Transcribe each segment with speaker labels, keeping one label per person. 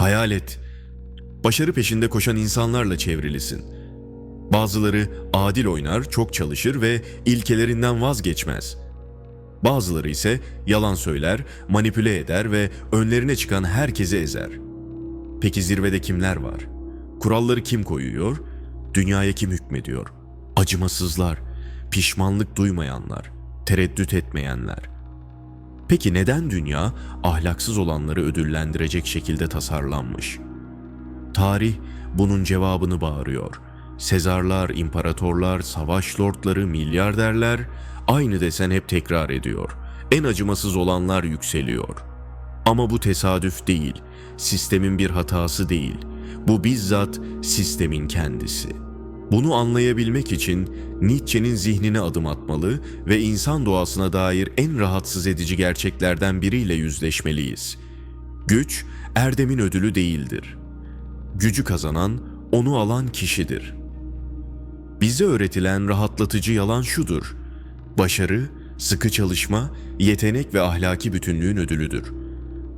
Speaker 1: Hayal et. Başarı peşinde koşan insanlarla çevrilisin. Bazıları adil oynar, çok çalışır ve ilkelerinden vazgeçmez. Bazıları ise yalan söyler, manipüle eder ve önlerine çıkan herkesi ezer. Peki zirvede kimler var? Kuralları kim koyuyor? Dünyaya kim hükmediyor? Acımasızlar, pişmanlık duymayanlar, tereddüt etmeyenler. Peki neden dünya ahlaksız olanları ödüllendirecek şekilde tasarlanmış? Tarih bunun cevabını bağırıyor. Sezarlar, imparatorlar, savaş lordları, milyarderler aynı desen hep tekrar ediyor. En acımasız olanlar yükseliyor. Ama bu tesadüf değil, sistemin bir hatası değil. Bu bizzat sistemin kendisi. Bunu anlayabilmek için Nietzsche'nin zihnine adım atmalı ve insan doğasına dair en rahatsız edici gerçeklerden biriyle yüzleşmeliyiz. Güç, erdemin ödülü değildir. Gücü kazanan, onu alan kişidir. Bize öğretilen rahatlatıcı yalan şudur. Başarı, sıkı çalışma, yetenek ve ahlaki bütünlüğün ödülüdür.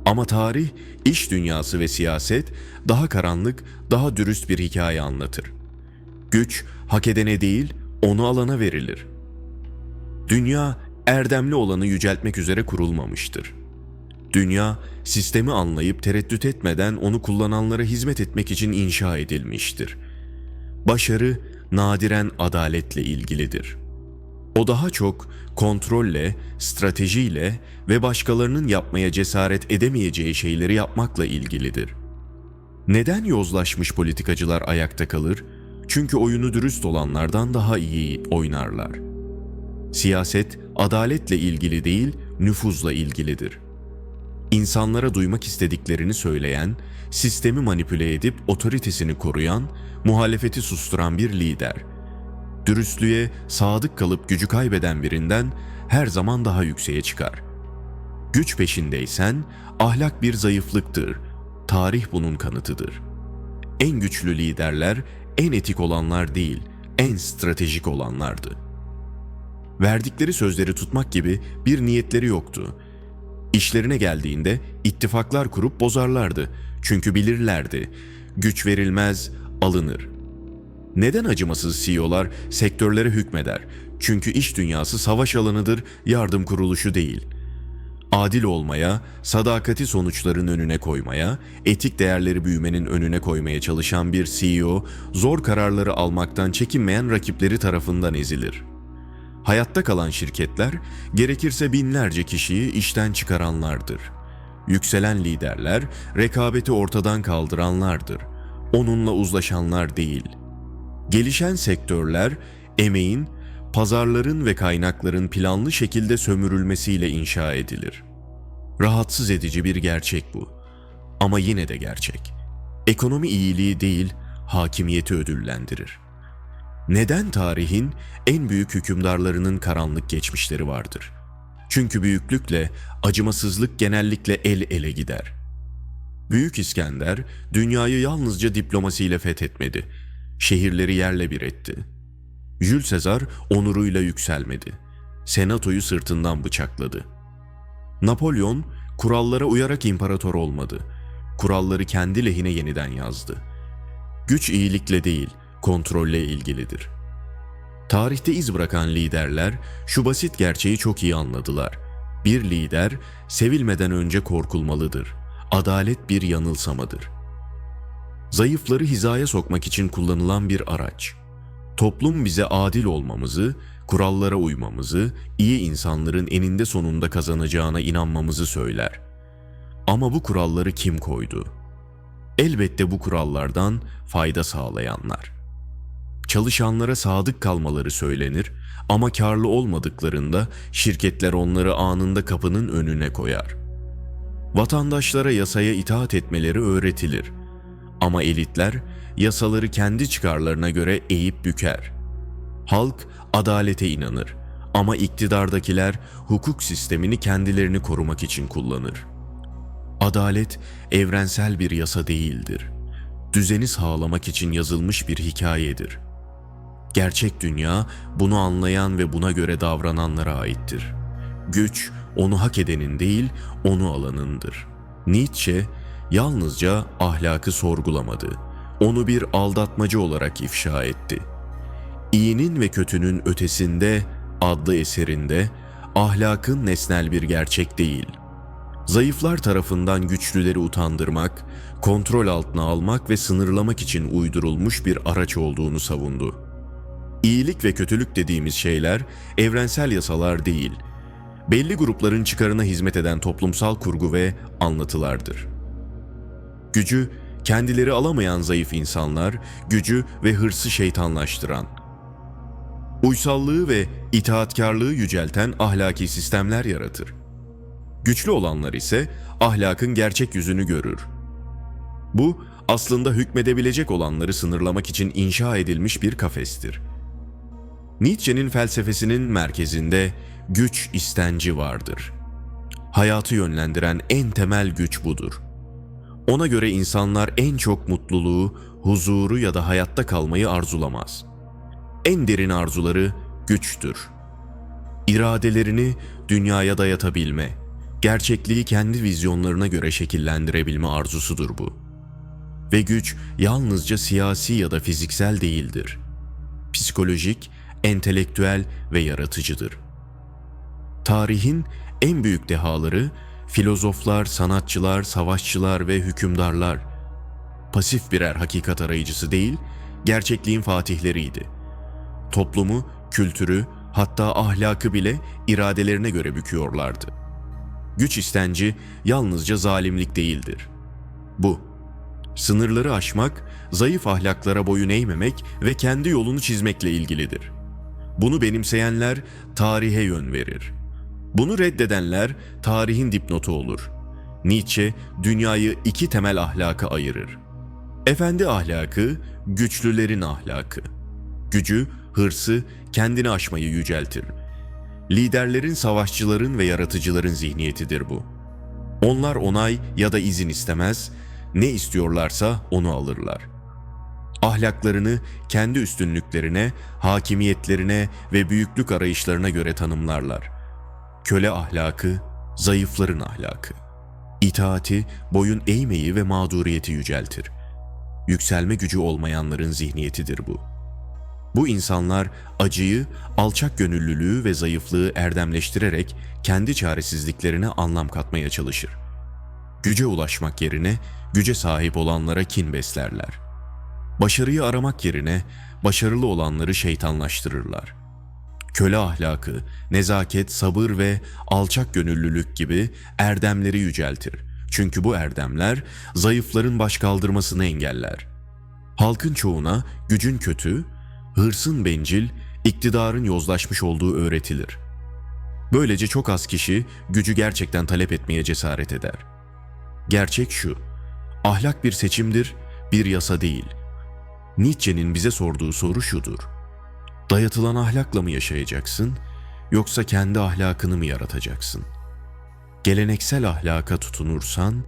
Speaker 1: Ama tarih, iş dünyası ve siyaset daha karanlık, daha dürüst bir hikaye anlatır. Güç hak edene değil, onu alana verilir. Dünya erdemli olanı yüceltmek üzere kurulmamıştır. Dünya sistemi anlayıp tereddüt etmeden onu kullananlara hizmet etmek için inşa edilmiştir. Başarı nadiren adaletle ilgilidir. O daha çok kontrolle, stratejiyle ve başkalarının yapmaya cesaret edemeyeceği şeyleri yapmakla ilgilidir. Neden yozlaşmış politikacılar ayakta kalır? Çünkü oyunu dürüst olanlardan daha iyi oynarlar. Siyaset adaletle ilgili değil, nüfuzla ilgilidir. İnsanlara duymak istediklerini söyleyen, sistemi manipüle edip otoritesini koruyan, muhalefeti susturan bir lider. Dürüstlüğe sadık kalıp gücü kaybeden birinden her zaman daha yükseğe çıkar. Güç peşindeysen ahlak bir zayıflıktır. Tarih bunun kanıtıdır. En güçlü liderler en etik olanlar değil, en stratejik olanlardı. Verdikleri sözleri tutmak gibi bir niyetleri yoktu. İşlerine geldiğinde ittifaklar kurup bozarlardı. Çünkü bilirlerdi. Güç verilmez, alınır. Neden acımasız CEO'lar sektörlere hükmeder? Çünkü iş dünyası savaş alanıdır, yardım kuruluşu değil. Adil olmaya, sadakati sonuçların önüne koymaya, etik değerleri büyümenin önüne koymaya çalışan bir CEO, zor kararları almaktan çekinmeyen rakipleri tarafından ezilir.'' Hayatta kalan şirketler gerekirse binlerce kişiyi işten çıkaranlardır. Yükselen liderler rekabeti ortadan kaldıranlardır. Onunla uzlaşanlar değil. Gelişen sektörler emeğin, pazarların ve kaynakların planlı şekilde sömürülmesiyle inşa edilir. Rahatsız edici bir gerçek bu. Ama yine de gerçek. Ekonomi iyiliği değil, hakimiyeti ödüllendirir. Neden tarihin en büyük hükümdarlarının karanlık geçmişleri vardır? Çünkü büyüklükle acımasızlık genellikle el ele gider. Büyük İskender dünyayı yalnızca diplomasiyle fethetmedi. Şehirleri yerle bir etti. Jules Sezar onuruyla yükselmedi. Senatoyu sırtından bıçakladı. Napolyon kurallara uyarak imparator olmadı. Kuralları kendi lehine yeniden yazdı. Güç iyilikle değil, kontrolle ilgilidir. Tarihte iz bırakan liderler şu basit gerçeği çok iyi anladılar. Bir lider sevilmeden önce korkulmalıdır. Adalet bir yanılsamadır. Zayıfları hizaya sokmak için kullanılan bir araç. Toplum bize adil olmamızı, kurallara uymamızı, iyi insanların eninde sonunda kazanacağına inanmamızı söyler. Ama bu kuralları kim koydu? Elbette bu kurallardan fayda sağlayanlar. Çalışanlara sadık kalmaları söylenir ama karlı olmadıklarında şirketler onları anında kapının önüne koyar. Vatandaşlara yasaya itaat etmeleri öğretilir. Ama elitler yasaları kendi çıkarlarına göre eğip büker. Halk adalete inanır ama iktidardakiler hukuk sistemini kendilerini korumak için kullanır. Adalet evrensel bir yasa değildir. Düzeni sağlamak için yazılmış bir hikayedir. Gerçek dünya bunu anlayan ve buna göre davrananlara aittir. Güç onu hak edenin değil, onu alanındır. Nietzsche yalnızca ahlakı sorgulamadı. Onu bir aldatmacı olarak ifşa etti. İyinin ve kötünün ötesinde adlı eserinde ahlakın nesnel bir gerçek değil. Zayıflar tarafından güçlüleri utandırmak, kontrol altına almak ve sınırlamak için uydurulmuş bir araç olduğunu savundu. İyilik ve kötülük dediğimiz şeyler evrensel yasalar değil, belli grupların çıkarına hizmet eden toplumsal kurgu ve anlatılardır. Gücü kendileri alamayan zayıf insanlar, gücü ve hırsı şeytanlaştıran, uysallığı ve itaatkarlığı yücelten ahlaki sistemler yaratır. Güçlü olanlar ise ahlakın gerçek yüzünü görür. Bu aslında hükmedebilecek olanları sınırlamak için inşa edilmiş bir kafestir. Nietzsche'nin felsefesinin merkezinde güç istenci vardır. Hayatı yönlendiren en temel güç budur. Ona göre insanlar en çok mutluluğu, huzuru ya da hayatta kalmayı arzulamaz. En derin arzuları güçtür. İradelerini dünyaya dayatabilme, gerçekliği kendi vizyonlarına göre şekillendirebilme arzusudur bu. Ve güç yalnızca siyasi ya da fiziksel değildir. Psikolojik, entelektüel ve yaratıcıdır. Tarihin en büyük dehaları filozoflar, sanatçılar, savaşçılar ve hükümdarlar pasif birer hakikat arayıcısı değil, gerçekliğin fatihleriydi. Toplumu, kültürü, hatta ahlakı bile iradelerine göre büküyorlardı. Güç istenci yalnızca zalimlik değildir. Bu, sınırları aşmak, zayıf ahlaklara boyun eğmemek ve kendi yolunu çizmekle ilgilidir. Bunu benimseyenler tarihe yön verir. Bunu reddedenler tarihin dipnotu olur. Nietzsche dünyayı iki temel ahlaka ayırır. Efendi ahlakı, güçlülerin ahlakı. Gücü, hırsı, kendini aşmayı yüceltir. Liderlerin, savaşçıların ve yaratıcıların zihniyetidir bu. Onlar onay ya da izin istemez, ne istiyorlarsa onu alırlar. Ahlaklarını kendi üstünlüklerine, hakimiyetlerine ve büyüklük arayışlarına göre tanımlarlar. Köle ahlakı, zayıfların ahlakı. İtaati, boyun eğmeyi ve mağduriyeti yüceltir. Yükselme gücü olmayanların zihniyetidir bu. Bu insanlar acıyı, alçak gönüllülüğü ve zayıflığı erdemleştirerek kendi çaresizliklerine anlam katmaya çalışır. Güce ulaşmak yerine güce sahip olanlara kin beslerler. Başarıyı aramak yerine başarılı olanları şeytanlaştırırlar. Köle ahlakı, nezaket, sabır ve alçak gönüllülük gibi erdemleri yüceltir. Çünkü bu erdemler zayıfların baş kaldırmasını engeller. Halkın çoğuna gücün kötü, hırsın bencil, iktidarın yozlaşmış olduğu öğretilir. Böylece çok az kişi gücü gerçekten talep etmeye cesaret eder. Gerçek şu, ahlak bir seçimdir, bir yasa değil. Nietzsche'nin bize sorduğu soru şudur. Dayatılan ahlakla mı yaşayacaksın, yoksa kendi ahlakını mı yaratacaksın? Geleneksel ahlaka tutunursan,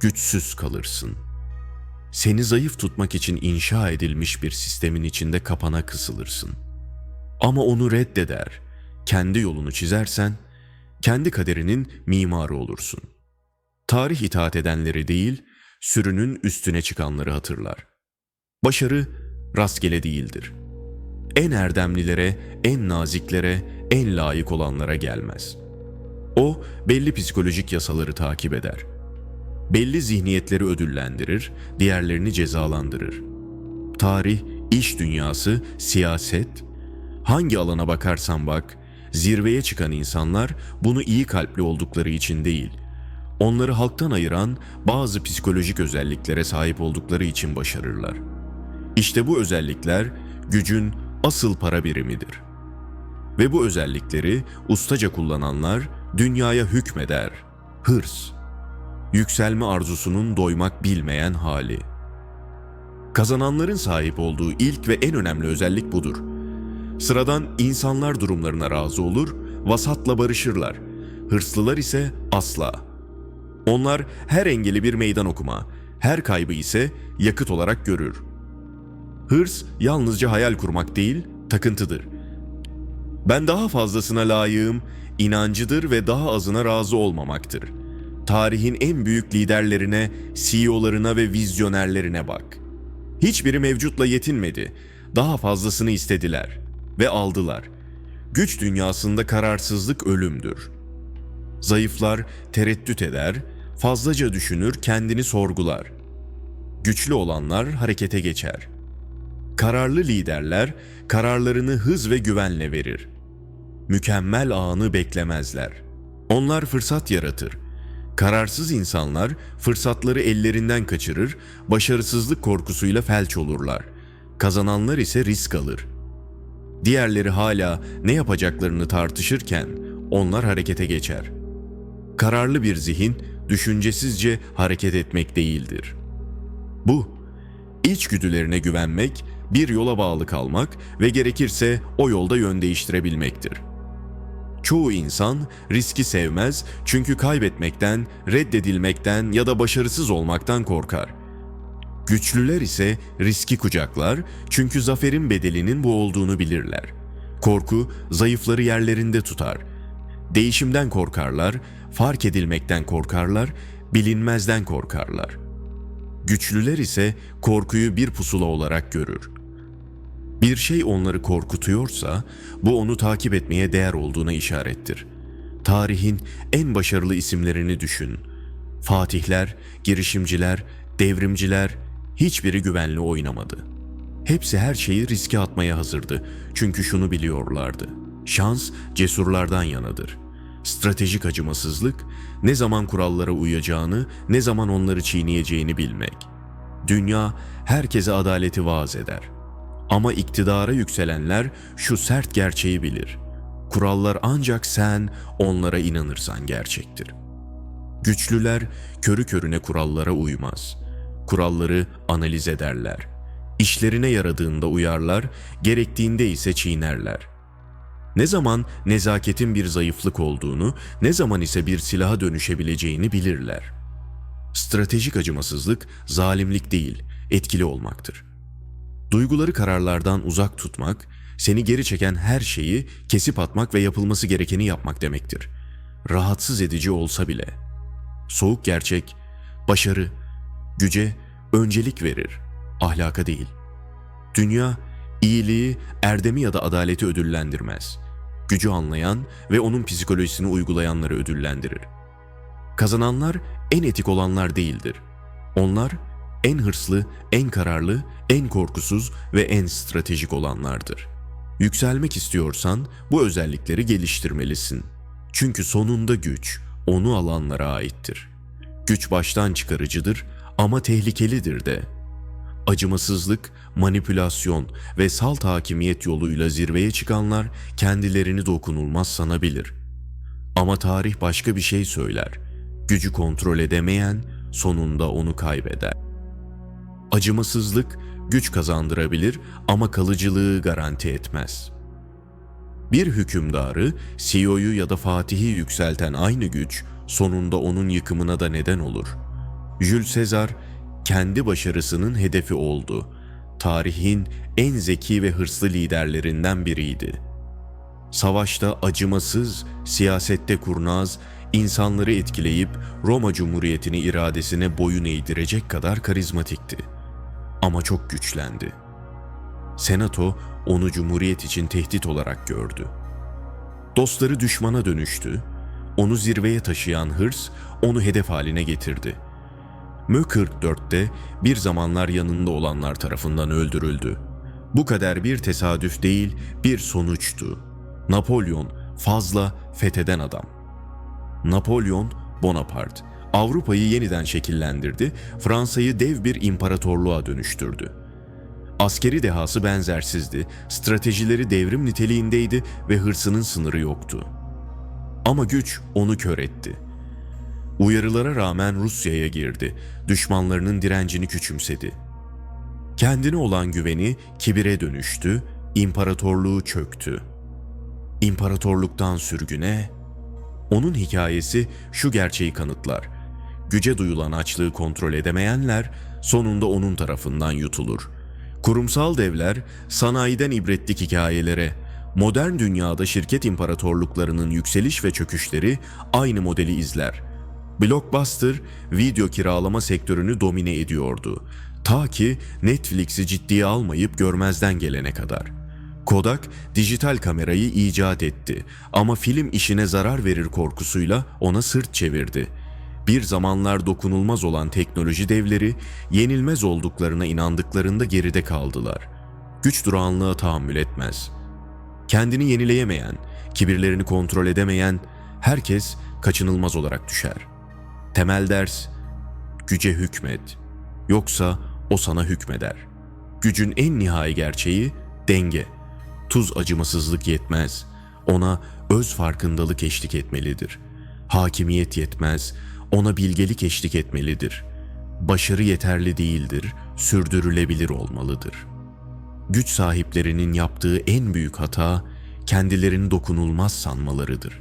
Speaker 1: güçsüz kalırsın. Seni zayıf tutmak için inşa edilmiş bir sistemin içinde kapana kısılırsın. Ama onu reddeder, kendi yolunu çizersen, kendi kaderinin mimarı olursun. Tarih itaat edenleri değil, sürünün üstüne çıkanları hatırlar. Başarı rastgele değildir. En erdemlilere, en naziklere, en layık olanlara gelmez. O belli psikolojik yasaları takip eder. Belli zihniyetleri ödüllendirir, diğerlerini cezalandırır. Tarih, iş dünyası, siyaset, hangi alana bakarsan bak, zirveye çıkan insanlar bunu iyi kalpli oldukları için değil, onları halktan ayıran bazı psikolojik özelliklere sahip oldukları için başarırlar. İşte bu özellikler gücün asıl para birimidir. Ve bu özellikleri ustaca kullananlar dünyaya hükmeder. Hırs, yükselme arzusunun doymak bilmeyen hali. Kazananların sahip olduğu ilk ve en önemli özellik budur. Sıradan insanlar durumlarına razı olur, vasatla barışırlar. Hırslılar ise asla. Onlar her engeli bir meydan okuma, her kaybı ise yakıt olarak görür. Hırs yalnızca hayal kurmak değil, takıntıdır. Ben daha fazlasına layığım, inancıdır ve daha azına razı olmamaktır. tarihin en büyük liderlerine, CEO'larına ve vizyonerlerine bak. Hiçbiri mevcutla yetinmedi. Daha fazlasını istediler ve aldılar. Güç dünyasında kararsızlık ölümdür. Zayıflar tereddüt eder, fazlaca düşünür, kendini sorgular. Güçlü olanlar harekete geçer. Kararlı liderler kararlarını hız ve güvenle verir. Mükemmel anı beklemezler. Onlar fırsat yaratır. Kararsız insanlar fırsatları ellerinden kaçırır, başarısızlık korkusuyla felç olurlar. Kazananlar ise risk alır. Diğerleri hala ne yapacaklarını tartışırken onlar harekete geçer. Kararlı bir zihin düşüncesizce hareket etmek değildir. Bu, içgüdülerine güvenmek, bir yola bağlı kalmak ve gerekirse o yolda yön değiştirebilmektir. Çoğu insan riski sevmez çünkü kaybetmekten, reddedilmekten ya da başarısız olmaktan korkar. Güçlüler ise riski kucaklar çünkü zaferin bedelinin bu olduğunu bilirler. Korku zayıfları yerlerinde tutar. Değişimden korkarlar, fark edilmekten korkarlar, bilinmezden korkarlar. Güçlüler ise korkuyu bir pusula olarak görür. Bir şey onları korkutuyorsa bu onu takip etmeye değer olduğuna işarettir. Tarihin en başarılı isimlerini düşün. Fatihler, girişimciler, devrimciler hiçbiri güvenli oynamadı. Hepsi her şeyi riske atmaya hazırdı. Çünkü şunu biliyorlardı. Şans cesurlardan yanadır. Stratejik acımasızlık, ne zaman kurallara uyacağını, ne zaman onları çiğneyeceğini bilmek. Dünya herkese adaleti vaaz eder. Ama iktidara yükselenler şu sert gerçeği bilir. Kurallar ancak sen onlara inanırsan gerçektir. Güçlüler körü körüne kurallara uymaz. Kuralları analiz ederler. İşlerine yaradığında uyarlar, gerektiğinde ise çiğnerler. Ne zaman nezaketin bir zayıflık olduğunu, ne zaman ise bir silaha dönüşebileceğini bilirler. Stratejik acımasızlık zalimlik değil, etkili olmaktır. Duyguları kararlardan uzak tutmak, seni geri çeken her şeyi kesip atmak ve yapılması gerekeni yapmak demektir. Rahatsız edici olsa bile. Soğuk gerçek, başarı, güce öncelik verir, ahlaka değil. Dünya, iyiliği, erdemi ya da adaleti ödüllendirmez. Gücü anlayan ve onun psikolojisini uygulayanları ödüllendirir. Kazananlar en etik olanlar değildir. Onlar en hırslı, en kararlı, en korkusuz ve en stratejik olanlardır. Yükselmek istiyorsan bu özellikleri geliştirmelisin. Çünkü sonunda güç onu alanlara aittir. Güç baştan çıkarıcıdır ama tehlikelidir de. Acımasızlık, manipülasyon ve salt hakimiyet yoluyla zirveye çıkanlar kendilerini dokunulmaz sanabilir. Ama tarih başka bir şey söyler. Gücü kontrol edemeyen sonunda onu kaybeder. Acımasızlık güç kazandırabilir ama kalıcılığı garanti etmez. Bir hükümdarı, CEO'yu ya da Fatih'i yükselten aynı güç sonunda onun yıkımına da neden olur. Jules Caesar kendi başarısının hedefi oldu. Tarihin en zeki ve hırslı liderlerinden biriydi. Savaşta acımasız, siyasette kurnaz, insanları etkileyip Roma Cumhuriyeti'ni iradesine boyun eğdirecek kadar karizmatikti. Ama çok güçlendi. Senato onu cumhuriyet için tehdit olarak gördü. Dostları düşmana dönüştü. Onu zirveye taşıyan hırs onu hedef haline getirdi. Mö 44'te bir zamanlar yanında olanlar tarafından öldürüldü. Bu kadar bir tesadüf değil, bir sonuçtu. Napolyon fazla fetheden adam. Napolyon Bonaparte Avrupa'yı yeniden şekillendirdi, Fransa'yı dev bir imparatorluğa dönüştürdü. Askeri dehası benzersizdi, stratejileri devrim niteliğindeydi ve hırsının sınırı yoktu. Ama güç onu kör etti. Uyarılara rağmen Rusya'ya girdi, düşmanlarının direncini küçümsedi. Kendine olan güveni kibire dönüştü, imparatorluğu çöktü. İmparatorluktan sürgüne, onun hikayesi şu gerçeği kanıtlar. Güce duyulan açlığı kontrol edemeyenler sonunda onun tarafından yutulur. Kurumsal devler sanayiden ibretlik hikayelere, modern dünyada şirket imparatorluklarının yükseliş ve çöküşleri aynı modeli izler. Blockbuster video kiralama sektörünü domine ediyordu. Ta ki Netflix'i ciddiye almayıp görmezden gelene kadar. Kodak dijital kamerayı icat etti ama film işine zarar verir korkusuyla ona sırt çevirdi. Bir zamanlar dokunulmaz olan teknoloji devleri yenilmez olduklarına inandıklarında geride kaldılar. Güç durağanlığa tahammül etmez. Kendini yenileyemeyen, kibirlerini kontrol edemeyen herkes kaçınılmaz olarak düşer. Temel ders güce hükmet. Yoksa o sana hükmeder. Gücün en nihai gerçeği denge. Tuz acımasızlık yetmez. Ona öz farkındalık eşlik etmelidir. Hakimiyet yetmez. Ona bilgelik eşlik etmelidir. Başarı yeterli değildir, sürdürülebilir olmalıdır. Güç sahiplerinin yaptığı en büyük hata kendilerini dokunulmaz sanmalarıdır.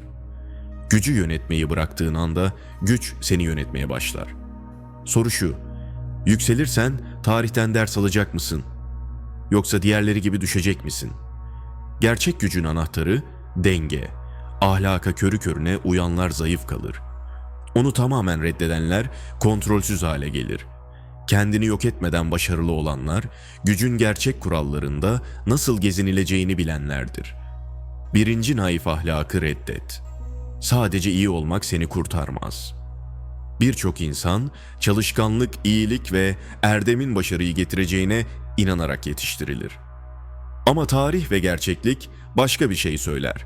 Speaker 1: Gücü yönetmeyi bıraktığın anda güç seni yönetmeye başlar. Soru şu, yükselirsen tarihten ders alacak mısın? Yoksa diğerleri gibi düşecek misin? Gerçek gücün anahtarı denge. Ahlaka körü körüne uyanlar zayıf kalır. Onu tamamen reddedenler kontrolsüz hale gelir. Kendini yok etmeden başarılı olanlar, gücün gerçek kurallarında nasıl gezinileceğini bilenlerdir. Birinci naif ahlakı reddet. Sadece iyi olmak seni kurtarmaz. Birçok insan çalışkanlık, iyilik ve erdemin başarıyı getireceğine inanarak yetiştirilir. Ama tarih ve gerçeklik başka bir şey söyler.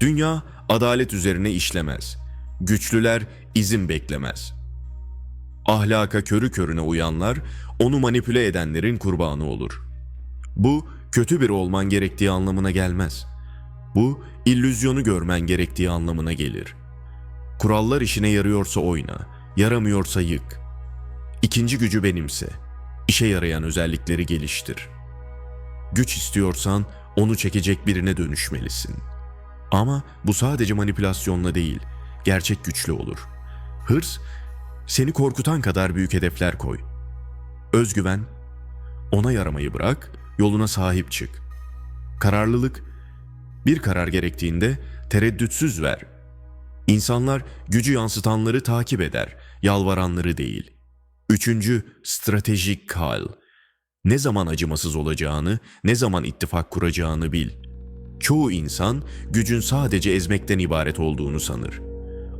Speaker 1: Dünya adalet üzerine işlemez. Güçlüler izin beklemez. Ahlaka körü körüne uyanlar onu manipüle edenlerin kurbanı olur. Bu kötü biri olman gerektiği anlamına gelmez. Bu illüzyonu görmen gerektiği anlamına gelir. Kurallar işine yarıyorsa oyna, yaramıyorsa yık. İkinci gücü benimse. İşe yarayan özellikleri geliştir. Güç istiyorsan onu çekecek birine dönüşmelisin. Ama bu sadece manipülasyonla değil, gerçek güçlü olur. Hırs, seni korkutan kadar büyük hedefler koy. Özgüven, ona yaramayı bırak, yoluna sahip çık. Kararlılık, bir karar gerektiğinde tereddütsüz ver. İnsanlar gücü yansıtanları takip eder, yalvaranları değil. Üçüncü, stratejik kal. Ne zaman acımasız olacağını, ne zaman ittifak kuracağını bil. Çoğu insan gücün sadece ezmekten ibaret olduğunu sanır.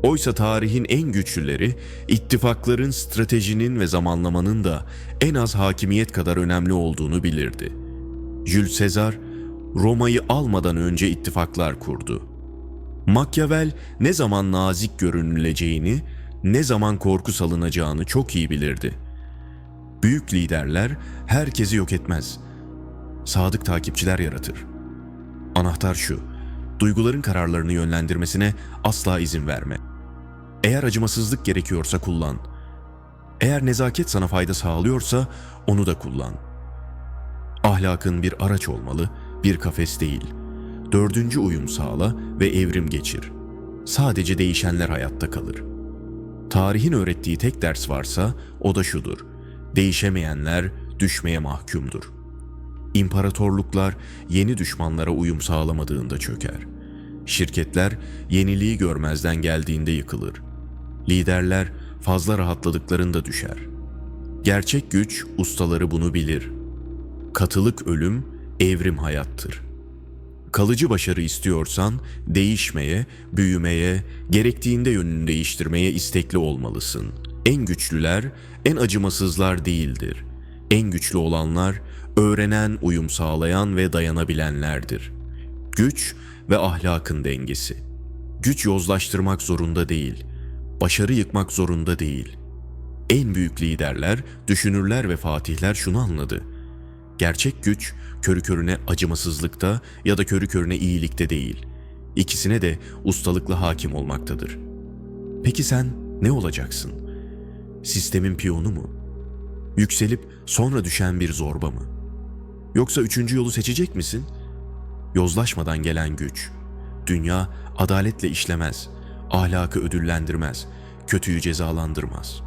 Speaker 1: Oysa tarihin en güçlüleri ittifakların, stratejinin ve zamanlamanın da en az hakimiyet kadar önemli olduğunu bilirdi. Jules Caesar Roma'yı almadan önce ittifaklar kurdu. Machiavel ne zaman nazik görünüleceğini, ne zaman korku salınacağını çok iyi bilirdi. Büyük liderler herkesi yok etmez. Sadık takipçiler yaratır. Anahtar şu, duyguların kararlarını yönlendirmesine asla izin verme. Eğer acımasızlık gerekiyorsa kullan. Eğer nezaket sana fayda sağlıyorsa onu da kullan. Ahlakın bir araç olmalı, bir kafes değil. Dördüncü uyum sağla ve evrim geçir. Sadece değişenler hayatta kalır. Tarihin öğrettiği tek ders varsa o da şudur. Değişemeyenler düşmeye mahkumdur. İmparatorluklar yeni düşmanlara uyum sağlamadığında çöker. Şirketler yeniliği görmezden geldiğinde yıkılır. Liderler fazla rahatladıklarında düşer. Gerçek güç ustaları bunu bilir. Katılık ölüm, evrim hayattır. Kalıcı başarı istiyorsan değişmeye, büyümeye, gerektiğinde yönünü değiştirmeye istekli olmalısın. En güçlüler, en acımasızlar değildir. En güçlü olanlar öğrenen, uyum sağlayan ve dayanabilenlerdir. Güç ve ahlakın dengesi. Güç yozlaştırmak zorunda değil, başarı yıkmak zorunda değil. En büyük liderler, düşünürler ve fatihler şunu anladı. Gerçek güç körü körüne acımasızlıkta ya da körü körüne iyilikte değil. İkisine de ustalıkla hakim olmaktadır. Peki sen ne olacaksın? Sistemin piyonu mu? Yükselip sonra düşen bir zorba mı? Yoksa üçüncü yolu seçecek misin? Yozlaşmadan gelen güç. Dünya adaletle işlemez, ahlakı ödüllendirmez, kötüyü cezalandırmaz.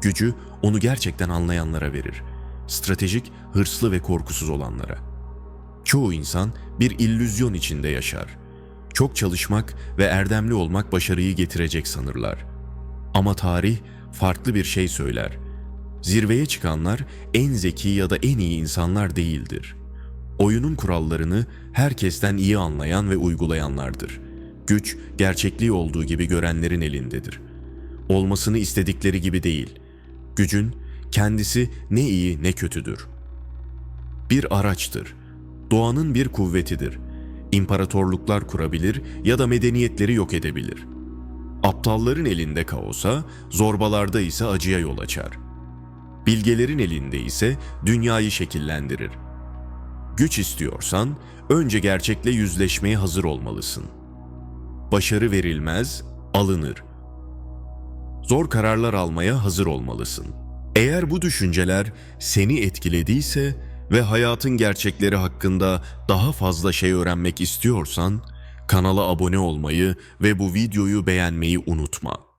Speaker 1: Gücü onu gerçekten anlayanlara verir. Stratejik, hırslı ve korkusuz olanlara. Çoğu insan bir illüzyon içinde yaşar. Çok çalışmak ve erdemli olmak başarıyı getirecek sanırlar. Ama tarih farklı bir şey söyler. Zirveye çıkanlar en zeki ya da en iyi insanlar değildir. Oyunun kurallarını herkesten iyi anlayan ve uygulayanlardır. Güç gerçekliği olduğu gibi görenlerin elindedir. Olmasını istedikleri gibi değil. Gücün kendisi ne iyi ne kötüdür. Bir araçtır. Doğanın bir kuvvetidir. İmparatorluklar kurabilir ya da medeniyetleri yok edebilir. Aptalların elinde kaosa, zorbalarda ise acıya yol açar. Bilgelerin elinde ise dünyayı şekillendirir. Güç istiyorsan önce gerçekle yüzleşmeye hazır olmalısın. Başarı verilmez, alınır. Zor kararlar almaya hazır olmalısın. Eğer bu düşünceler seni etkilediyse ve hayatın gerçekleri hakkında daha fazla şey öğrenmek istiyorsan kanala abone olmayı ve bu videoyu beğenmeyi unutma.